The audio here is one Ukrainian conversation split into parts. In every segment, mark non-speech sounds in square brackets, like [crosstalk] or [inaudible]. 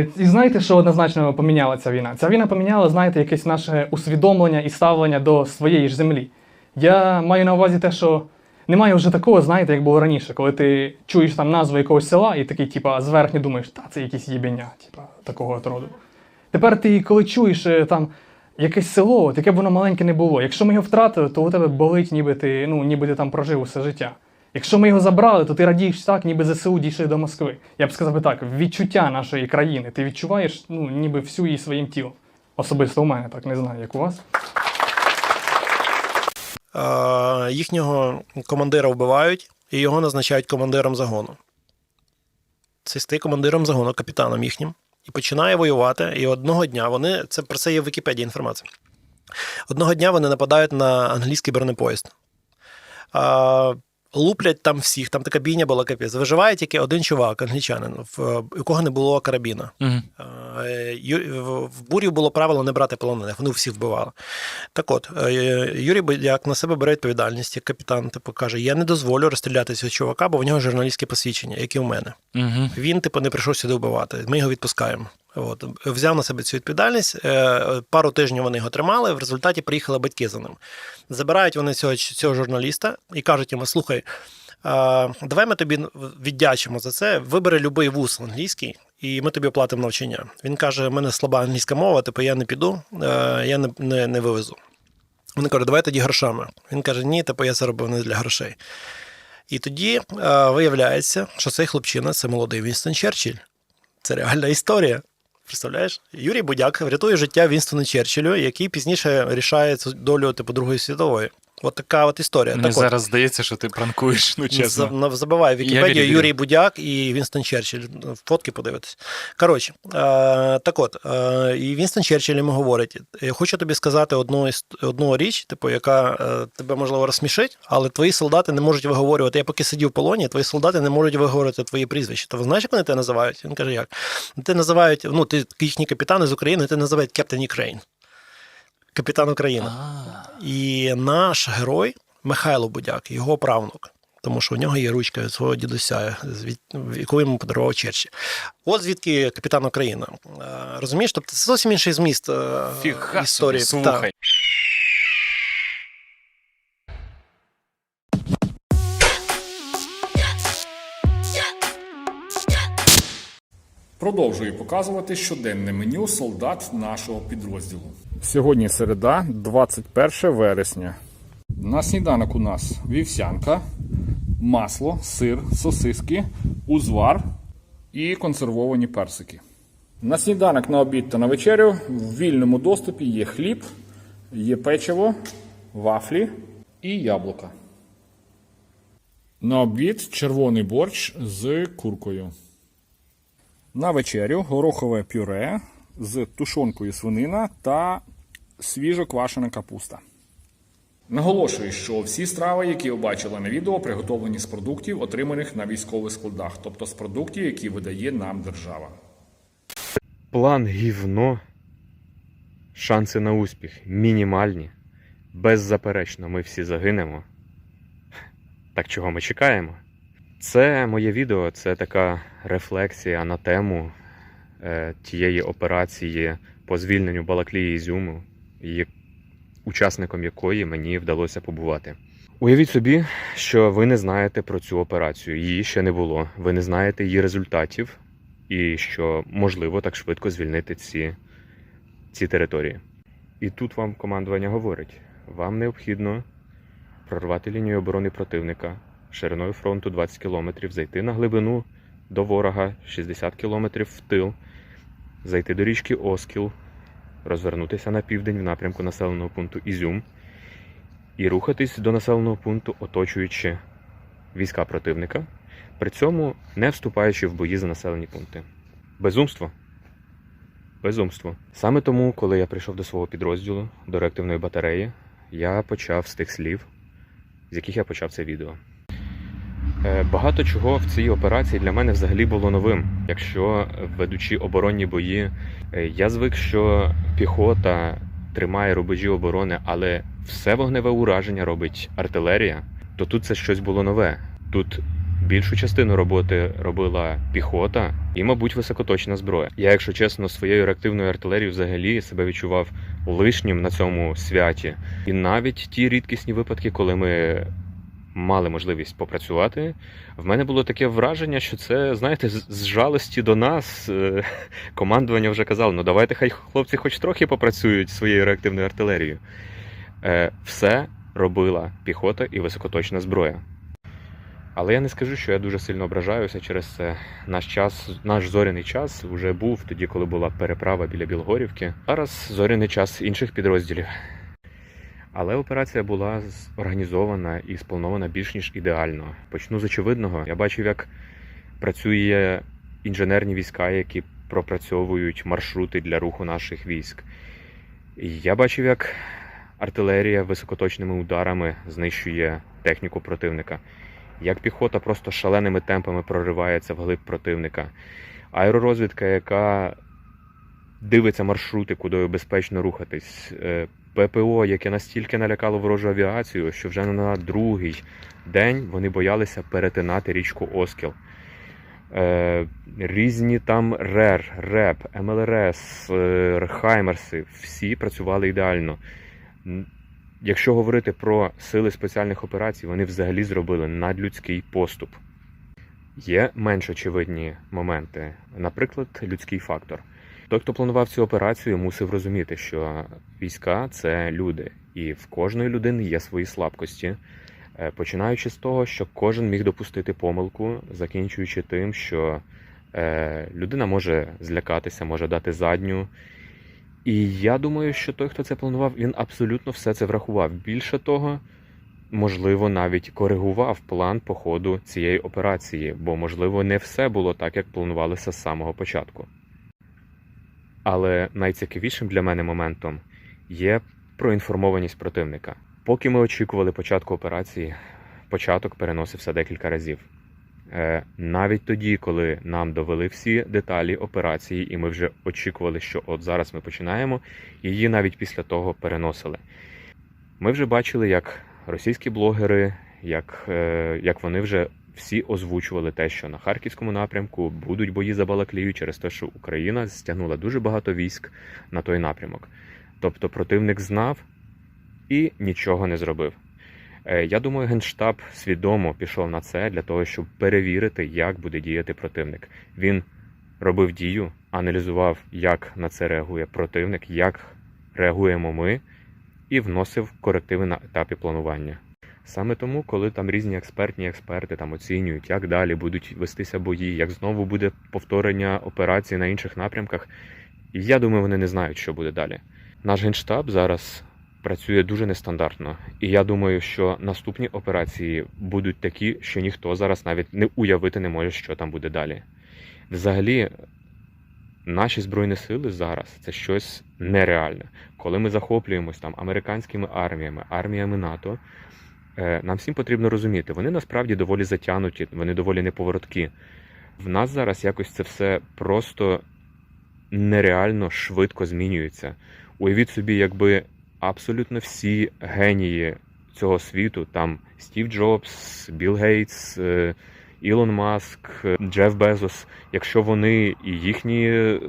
І знаєте, що однозначно поміняла ця війна? Ця війна поміняла, знаєте, якесь наше усвідомлення і ставлення до своєї ж землі. Я маю на увазі те, що немає вже такого, знаєте, як було раніше, коли ти чуєш там назву якогось села і такий, типа, зверхні думаєш, та це якісь їбення, типа, такого от роду. Тепер ти, коли чуєш е, там якесь село, от яке б воно маленьке не було, якщо ми його втратили, то у тебе болить, ніби ти, ну, ніби ти там прожив усе життя. Якщо ми його забрали, то ти радієш так, ніби ЗСУ дійшли до Москви. Я б сказав би так, відчуття нашої країни. Ти відчуваєш ну, ніби всю її своїм тілом. Особисто у мене, так не знаю, як у вас. Е, їхнього командира вбивають і його назначають командиром загону. Це стає командиром загону, капітаном їхнім, і починає воювати. І одного дня вони це про це є в Вікіпедії інформація. Одного дня вони нападають на англійський бронепоїзд. А, луплять там всіх, там така бійня була капець. Виживає тільки один чувак, англічанин, в, у кого не було карабіна. Угу. Е, в- В було правило не брати полонених, вони всіх вбивали. Так от, е, Юрій Бодяк на себе бере відповідальність, як капітан, типу, каже: я не дозволю розстріляти цього чувака, бо в нього журналістське посвідчення, як і в мене. Угу. Він, типу, не прийшов сюди вбивати. Ми його відпускаємо. От. Взяв на себе цю відповідальність. е, Пару тижнів вони його тримали. В результаті приїхали батьки за ним. Забирають вони цього, цього журналіста і кажуть йому: слухай, давай ми тобі віддячимо за це. Вибери будь-який вуз англійський, і ми тобі оплатимо навчання. Він каже: в мене слаба англійська мова, типу я не піду, е, я не, не, не вивезу. Вони кажуть, давай тоді грошами. Він каже: ні, типу я це робив не для грошей. І тоді е, виявляється, що цей хлопчина це молодий Вінстон Черчилль. Це реальна історія. Представляєш? Юрій Будяк врятує життя Вінстону Черчиллю, який пізніше рішає долю типу Другої світової. От така от історія. Мені так от, зараз здається, що ти пранкуєш, ну чесно. за- на- Забивай в Я Вікіпедію Юрій. Будяк і Вінстон Черчилль. Фотки подивитись. Коротше, е, так от, е, і Вінстон Черчилль йому говорить: я хочу тобі сказати одну, одну річ, типу, яка е, тебе можливо розсмішить, але твої солдати не можуть виговорювати. Я поки сидів в полоні, твої солдати не можуть виговорювати твої прізвища. То знаєш, як вони тебе називають? Він каже, як? Ти називають, ну, ти їхні капітани з України, ти називають Кептен Ukraine. Капітан України. А, І наш герой Михайло Будяк, його правнук. Тому що у нього є ручка від свого дідуся, яку йому подарував Черчі. От звідки капітан Україна. Е, Розумієш? Тобто це зовсім інший зміст е, Фіга історії. слухай. Продовжую показувати щоденне меню солдат нашого підрозділу. Сьогодні середа, 21 вересня. На сніданок у нас вівсянка, масло, сир, сосиски, узвар і консервовані персики. На сніданок, на обід та на вечерю в вільному доступі є хліб, є печиво, вафлі і яблука. На обід червоний борщ з куркою. На вечерю горохове пюре з тушонкою свинина та свіжо квашена капуста. Наголошую, що всі страви, які ви бачили на відео, приготовлені з продуктів, отриманих на військових складах, тобто з продуктів, які видає нам держава. План гівно. Шанси на успіх мінімальні. Беззаперечно, ми всі загинемо. Так чого ми чекаємо? Це моє відео, це така рефлексія на тему е, тієї операції по звільненню Балаклії Ізюму, і учасником якої мені вдалося побувати. Уявіть собі, що ви не знаєте про цю операцію. Її ще не було. Ви не знаєте її результатів, і що можливо так швидко звільнити ці, ці території. І тут вам командування говорить: вам необхідно прорвати лінію оборони противника шириною фронту 20 км, зайти на глибину до ворога 60 км в тил, зайти до річки Оскіл, розвернутися на південь в напрямку населеного пункту Ізюм і рухатись до населеного пункту, оточуючи війська противника, при цьому не вступаючи в бої за населені пункти. Безумство. Безумство. Саме тому, коли я прийшов до свого підрозділу, до реактивної батареї, я почав з тих слів, з яких я почав це відео. Е, Багато чого в цій операції для мене взагалі було новим. Якщо ведучи оборонні бої, е, я звик, що піхота тримає рубежі оборони, але все вогневе ураження робить артилерія, то тут це щось було нове. Тут Більшу частину роботи робила піхота і, мабуть, високоточна зброя. Я, якщо чесно, своєю реактивною артилерією взагалі себе відчував лишнім на цьому святі. І навіть ті рідкісні випадки, коли ми мали можливість попрацювати, в мене було таке враження, що це, знаєте, з, жалості до нас е, [laughs] командування вже казало: ну давайте хай хлопці хоч трохи попрацюють своєю реактивною артилерією. Е, все робила піхота і високоточна зброя. Але я не скажу, що я дуже сильно ображаюся через це. Наш час, наш зоряний час вже був тоді, коли була переправа біля Білогорівки. Зараз зоряний час інших підрозділів. Але операція була організована і спланована більш ніж ідеально. Почну з очевидного. Я бачив, як працює інженерні війська, які пропрацьовують маршрути для руху наших військ. Я бачив, як артилерія високоточними ударами знищує техніку противника, як піхота просто шаленими темпами проривається вглиб противника, аеророзвідка, яка дивиться маршрути, куди безпечно рухатись. е, ППО, яке настільки налякало ворожу авіацію, що вже на другий день вони боялися перетинати річку Оскіл. Е, різні там РЕР, РЕП, МЛРС, е, Хаймерси, всі працювали ідеально. Якщо говорити про сили спеціальних операцій, вони взагалі зробили надлюдський поступ. Є менш очевидні моменти, наприклад, людський фактор. Той, хто планував цю операцію, мусив розуміти, що війська це люди, і в кожної людини є свої слабкості. Е, Починаючи з того, що кожен міг допустити помилку, закінчуючи тим, що е, людина може злякатися, може дати задню. І я думаю, що той, хто це планував, він абсолютно все це врахував. Більше того, можливо, навіть коригував план по ходу цієї операції, бо, можливо, не все було так, як планувалося з самого початку. Але найцікавішим для мене моментом є проінформованість противника. Поки ми очікували початку операції, початок переносився декілька разів. Е, навіть тоді, коли нам довели всі деталі операції, і ми вже очікували, що от зараз ми починаємо, її навіть після того переносили. Ми вже бачили, як російські блогери, як, е, як вони вже всі озвучували те, що на харківському напрямку будуть бої за Балаклію через те, що Україна стягнула дуже багато військ на той напрямок. Тобто противник знав і нічого не зробив. Е, Я думаю, Генштаб свідомо пішов на це для того, щоб перевірити, як буде діяти противник. Він робив дію, аналізував, як на це реагує противник, як реагуємо ми, і вносив корективи на етапі планування. Саме тому, коли там різні експертні експерти там оцінюють, як далі будуть вестися бої, як знову буде повторення операцій на інших напрямках, я думаю, вони не знають, що буде далі. Наш генштаб зараз працює дуже нестандартно, і я думаю, що наступні операції будуть такі, що ніхто зараз навіть не уявити не може, що там буде далі. Взагалі, наші збройні сили зараз це щось нереальне. Коли ми захоплюємось там американськими арміями, арміями НАТО. Е, Нам всім потрібно розуміти, вони насправді доволі затянуті, вони доволі неповороткі. В нас зараз якось це все просто нереально швидко змінюється. Уявіть собі, якби абсолютно всі генії цього світу, там Стів Джобс, Білл Гейтс, е, Ілон Маск, Джеф Безос, якщо вони і їхні е,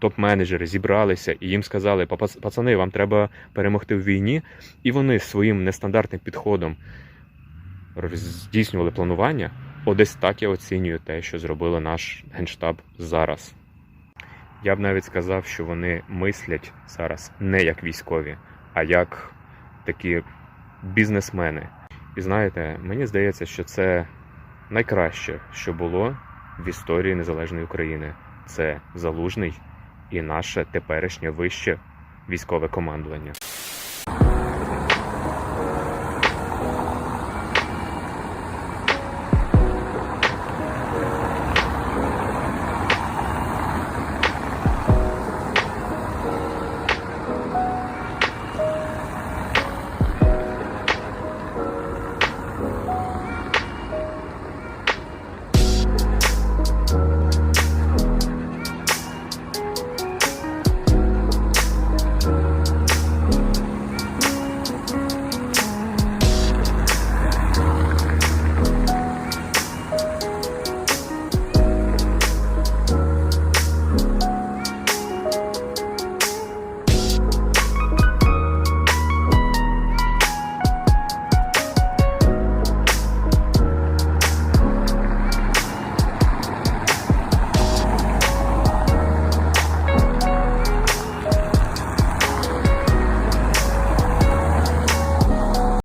топ-менеджери зібралися і їм сказали, «Папа- пацани, вам треба перемогти в війні, і вони своїм нестандартним підходом здійснювали планування, одесь так я оцінюю те, що зробили наш генштаб зараз. Я б навіть сказав, що вони мислять зараз не як військові, а як такі бізнесмени. І знаєте, мені здається, що це найкраще, що було в історії незалежної України. Це залужний і наше теперішнє вище військове командування.